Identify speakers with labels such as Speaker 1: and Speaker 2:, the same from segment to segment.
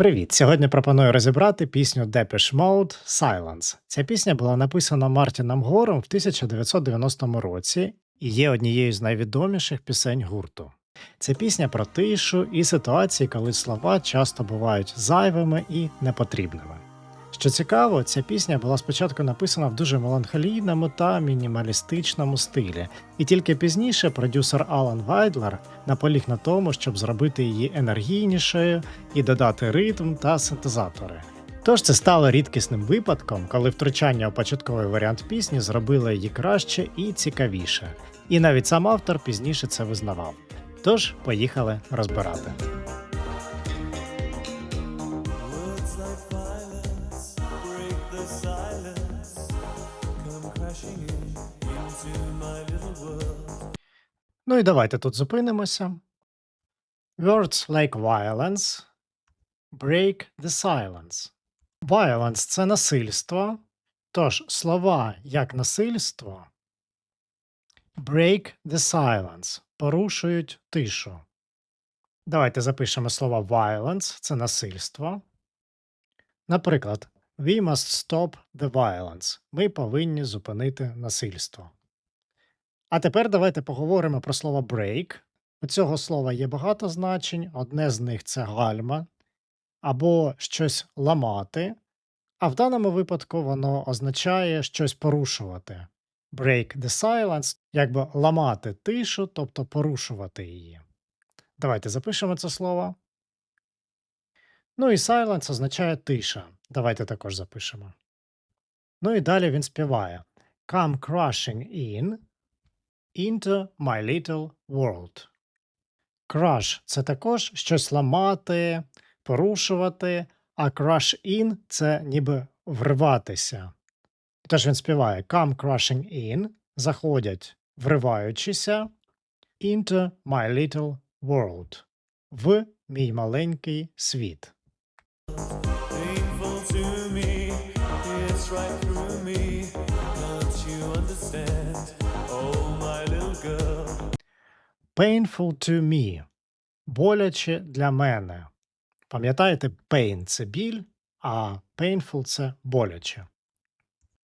Speaker 1: Привіт! Сьогодні пропоную розібрати пісню Depeche Mode Silence. Ця пісня була написана Мартіном Гором в 1990 році і є однією з найвідоміших пісень гурту. Це пісня про тишу і ситуації, коли слова часто бувають зайвими і непотрібними. Що цікаво, ця пісня була спочатку написана в дуже меланхолійному та мінімалістичному стилі, і тільки пізніше продюсер Алан Вайдлер наполіг на тому, щоб зробити її енергійнішою і додати ритм та синтезатори. Тож це стало рідкісним випадком, коли втручання у початковий варіант пісні зробило її краще і цікавіше. І навіть сам автор пізніше це визнавав. Тож, поїхали розбирати. Ну і давайте тут зупинимося. Words like violence break the silence. Violence – це насильство. Тож слова як насильство break the silence порушують тишу. Давайте запишемо слово violence це насильство. Наприклад, We must stop the violence. Ми повинні зупинити насильство. А тепер давайте поговоримо про слово break. У цього слова є багато значень. Одне з них це гальма або щось ламати, а в даному випадку воно означає щось порушувати. Break the silence, якби ламати тишу, тобто порушувати її. Давайте запишемо це слово. Ну і silence означає тиша. Давайте також запишемо. Ну і далі він співає Come crushing in into my little world. Crush – це також щось ламати, порушувати, а crush in – це ніби вриватися. Тож він співає Come crushing in, заходять, вриваючися, into my little world, в мій маленький світ.
Speaker 2: To me, it's right
Speaker 1: Painful to me. Боляче для мене. Пам'ятаєте, pain – це біль, а painful – це боляче.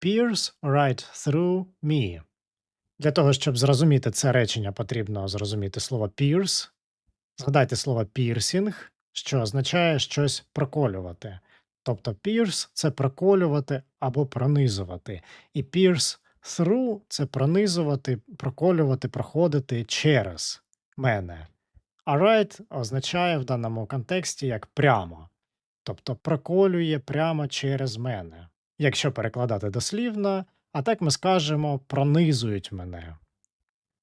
Speaker 1: Pierce right through me. Для того, щоб зрозуміти це речення, потрібно зрозуміти слово pierce. Згадайте слово piercing, що означає щось проколювати. Тобто pierce – це проколювати або пронизувати. І pierce through – це пронизувати, проколювати, проходити через мене. А right означає в даному контексті як прямо, тобто проколює прямо через мене. Якщо перекладати дослівно, а так ми скажемо пронизують мене.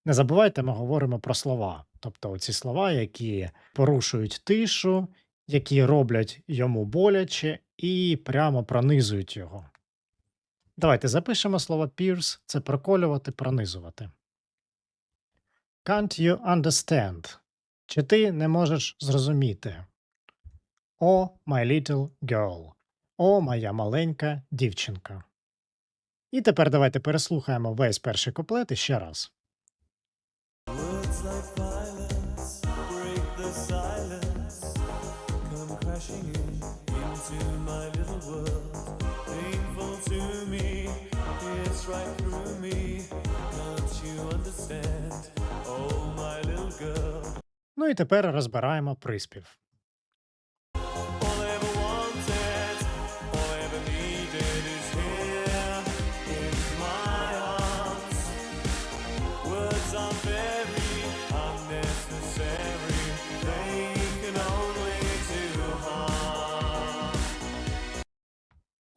Speaker 1: Не забувайте, ми говоримо про слова, тобто оці слова, які порушують тишу, які роблять йому боляче і прямо пронизують його. Давайте запишемо слово pierce – це проколювати, пронизувати. Can't you understand? Чи ти не можеш зрозуміти? О, my little girl. О, моя маленька дівчинка. І тепер давайте переслухаємо весь перший куплет іще раз. Ну і тепер розбираємо приспів.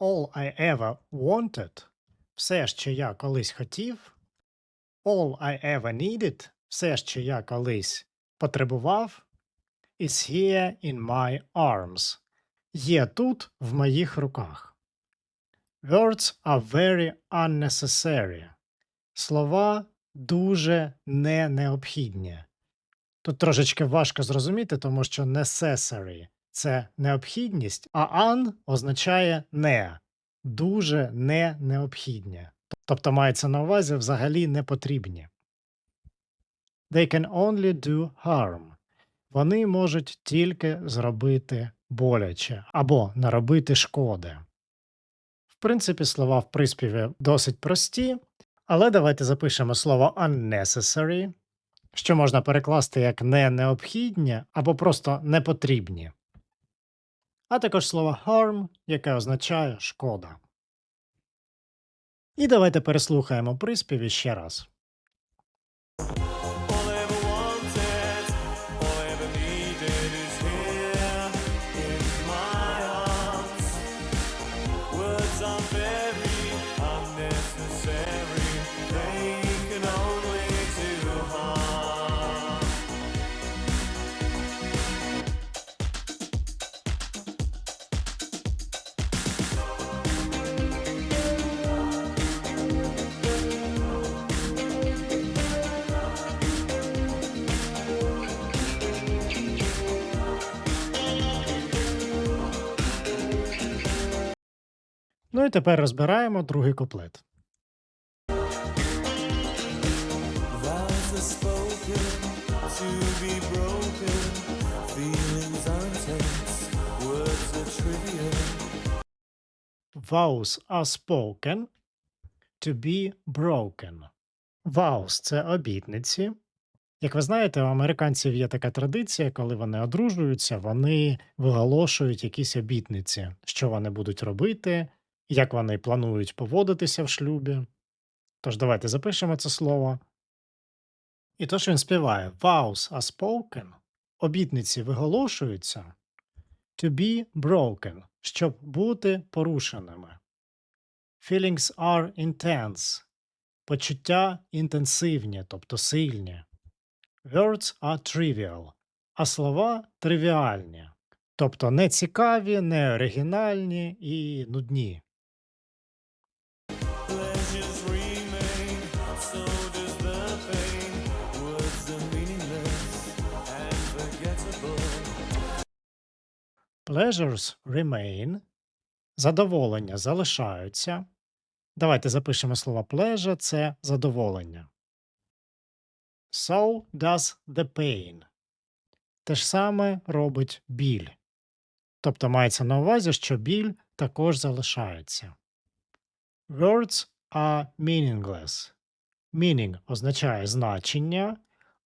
Speaker 2: All I ever wanted,
Speaker 1: все, що я колись хотів. All I ever needed – все, що я колись потребував. Is here in my arms. Є тут в моїх руках. Words are very unnecessary. Слова дуже не необхідні. Тут трошечки важко зрозуміти, тому що necessary – це необхідність, а un означає не, дуже не необхідні. Тобто мається на увазі взагалі не потрібні. They can only do harm. вони можуть тільки зробити боляче або наробити шкоди. В принципі, слова в приспіві досить прості, але давайте запишемо слово unnecessary, що можна перекласти як не необхідні або просто непотрібні. А також слово harm, яке означає шкода. І давайте переслухаємо приспів ще раз. Ну і тепер розбираємо другий куплет.
Speaker 2: Vows are spoken to be broken.
Speaker 1: Vows – це обітниці. Як ви знаєте, у американців є така традиція, коли вони одружуються, вони виголошують якісь обітниці, що вони будуть робити, як вони планують поводитися в шлюбі. Тож давайте запишемо це слово. І то, що він співає Vows are spoken, обітниці виголошуються to be broken, щоб бути порушеними. Feelings are intense, почуття інтенсивні, тобто сильні. Words are trivial, а слова тривіальні, тобто не цікаві, не і нудні.
Speaker 2: Pleasures remain.
Speaker 1: Задоволення залишаються. Давайте запишемо слово pleasure – це задоволення. So does the pain. Те ж саме робить біль. Тобто мається на увазі, що біль також залишається. Words are meaningless. Meaning означає значення,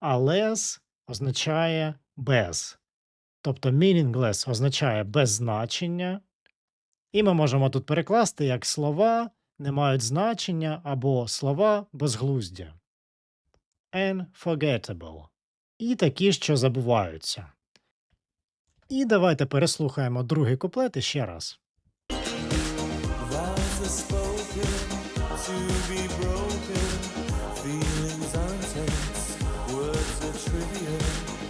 Speaker 1: а less означає без. Тобто meaningless означає без значення. І ми можемо тут перекласти як слова не мають значення або слова безглузді. Unforgettable. І такі, що забуваються. І давайте переслухаємо другий куплет іще раз.
Speaker 2: Words are trivial.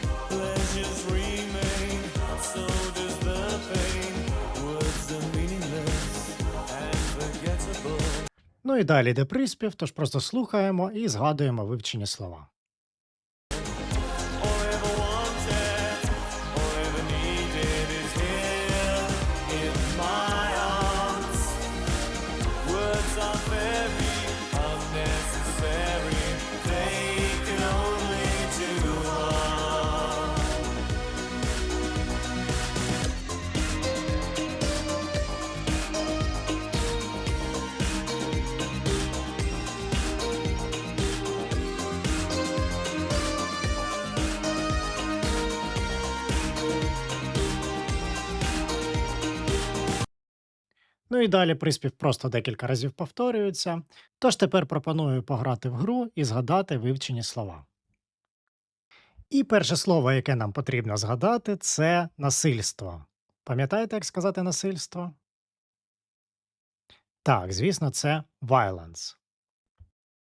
Speaker 1: Ну і далі йде приспів, тож просто слухаємо і згадуємо вивчені слова. Ну і далі приспів просто декілька разів повторюється. Тож тепер пропоную пограти в гру і згадати вивчені слова. І перше слово, яке нам потрібно згадати, це насильство. Пам'ятаєте, як сказати насильство? Так, звісно, це violence.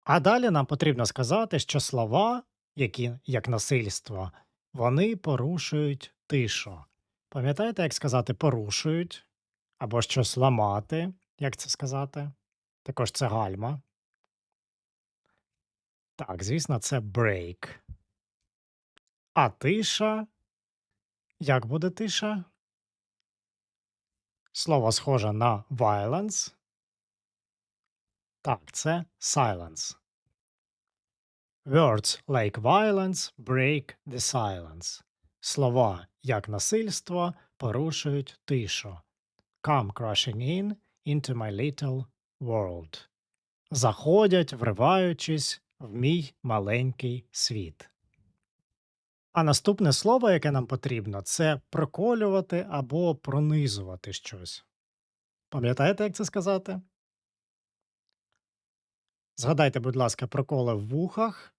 Speaker 1: А далі нам потрібно сказати, що слова, які як насильство, вони порушують тишу. Пам'ятаєте, як сказати порушують? Або щось ламати, як це сказати? Також це гальма. Так, звісно, це break. А тиша. Як буде тиша? Слово схоже на violence. Так, це silence. Words like violence break the silence. слова як насильство порушують тишу. Come crashing in into my little world. Заходять, вриваючись в мій маленький світ. А наступне слово, яке нам потрібно, це проколювати або пронизувати щось. Пам'ятаєте, як це сказати? Згадайте, будь ласка, проколи в вухах.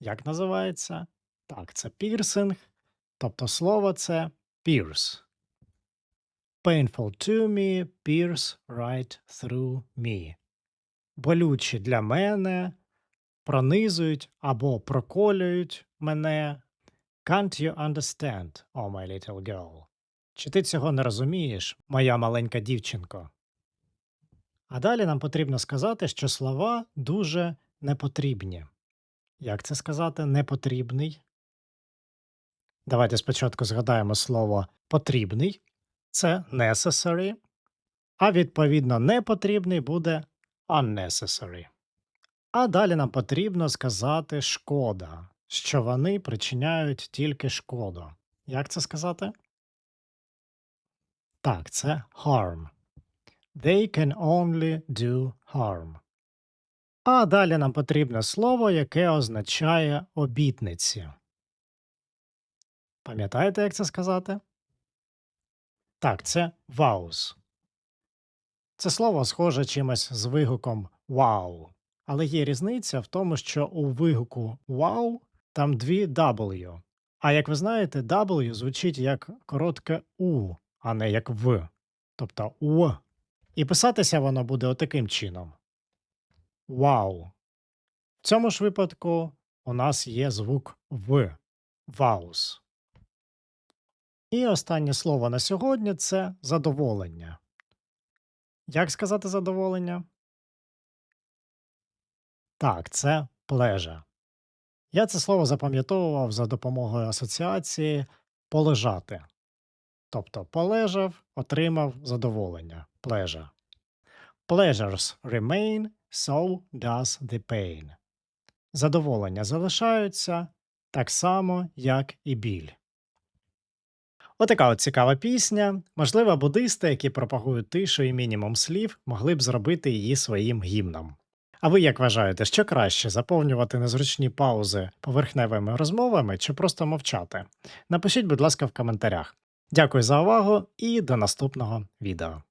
Speaker 1: Як називається? Так, це пірсинг. Тобто слово це pierce. Painful to me, pierce right through me. Болючі для мене, пронизують або проколюють мене. Can't you understand, oh my little girl? Чи ти цього не розумієш, моя маленька дівчинко? А далі нам потрібно сказати, що слова дуже непотрібні. Як це сказати непотрібний? Давайте спочатку згадаємо слово потрібний це necessary, а відповідно непотрібний буде unnecessary. А далі нам потрібно сказати шкода, що вони причиняють тільки шкоду. Як це сказати? Так, це harm. They can only do harm. А далі нам потрібне слово, яке означає обітниці. Пам'ятаєте, як це сказати? Так, це vows. Це слово схоже чимось з вигуком wow. Але є різниця в тому, що у вигуку wow там дві W. А як ви знаєте, W звучить як коротке У, а не як В. Тобто У. І писатися воно буде отаким чином. Вау. В цьому ж випадку у нас є звук В. Ваус. І останнє слово на сьогодні це задоволення. Як сказати задоволення? Так, це pleasure. Я це слово запам'ятовував за допомогою асоціації полежати. Тобто полежав, отримав задоволення. Pleasure. Pleasures remain, so does the pain. Задоволення залишаються так само, як і біль. Отака от цікава пісня. Можливо, буддисти, які пропагують тишу і мінімум слів, могли б зробити її своїм гімном. А ви як вважаєте, що краще заповнювати незручні паузи поверхневими розмовами чи просто мовчати? Напишіть, будь ласка, в коментарях. Дякую за увагу і до наступного відео.